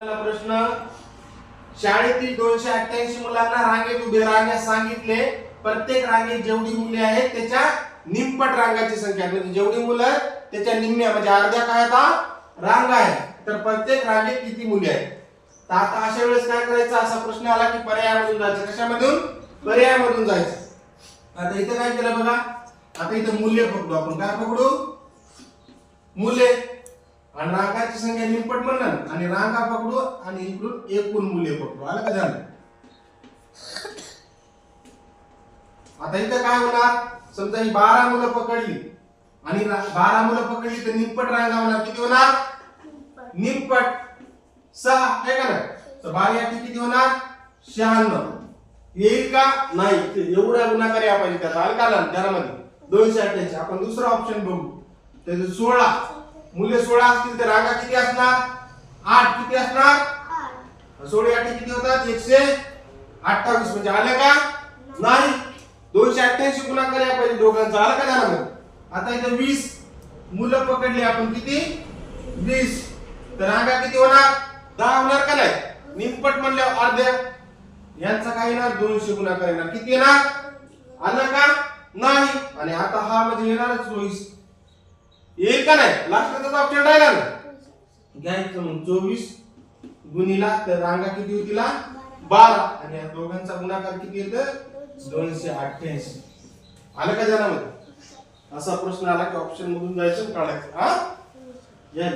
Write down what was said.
प्रश्न. शाळेतील दोनशे अठ्ठ्याऐंशी मुलांना रांगेत उभे राहण्यास सांगितले. प्रत्येक रांगेत जेवढी मुले आहेत त्याच्या निमपट रांगाची संख्या. म्हणजे जेवढी मुलं आहेत, त्याच्या निम्म्या म्हणजे अर्ध्या काय आता रांग आहे. तर प्रत्येक रांगेत किती मुले आहेत? तर आता अशा वेळेस काय करायचं? असा प्रश्न आला की पर्यायामधून जायचं. कशामधून? पर्यायामधून जायचं. आता इथं काय केलं बघा? आता इथं मूल्य पकडू आपण. काय पकडू? मुले आणि रांगाची संख्या निपट म्हणणार आणि रांगा पकडू आणि इकडून एकूण मूल्य पकडू. आलं का झालं? आता इथं काय होणार? समजा ही बारा मुलं पकडली आणि बारा मुलं पकडली तर निपट रांगा होणार. किती होणार? निपट. सहा आहे का ना तर बारा या किती होणार? शहाण्णव. येईल का? नाही. ते एवढा गुणाकार या पाहिजे त्याचा. अलकाला त्यामध्ये दोनशे अठ्ठ्याऐंशी. आपण दुसरा ऑप्शन बघू. त्याचं सोळा. मूल्य सोळा असतील तर रांगा किती असणार? आठ किती असणार? सोळा आठ किती होतात? एकशे अठ्ठावीस. म्हणजे आलं का? नाही. दोनशे अठ्ठ्याऐंशी गुणाकार या पाहिजे दोघांचा. आलं का झालं आता इथं वीस मुलं पकडली आपण किती? वीस. तर रांगा किती होणार? दहा होणार का नाही? निमपट म्हणल्यावर अर्ध्या यांचा काय येणार? दोनशे गुणाकार येणार. किती येणार? आलं का? नाही. आणि आता हा म्हणजे येणारच चोवीस येईल का नाही? लास्टचा ऑप्शन राहिला ना. घ्यायचं मग. चोवीस गुणीला तर रांगा किती होतीला बारा. आणि या दोघांचा गुणाकार किती येत दोनशे अठ्ठ्याऐंशी. आलं का जनामध्ये? असा प्रश्न आला की ऑप्शन मधून जायचं काढायचं. हा? या.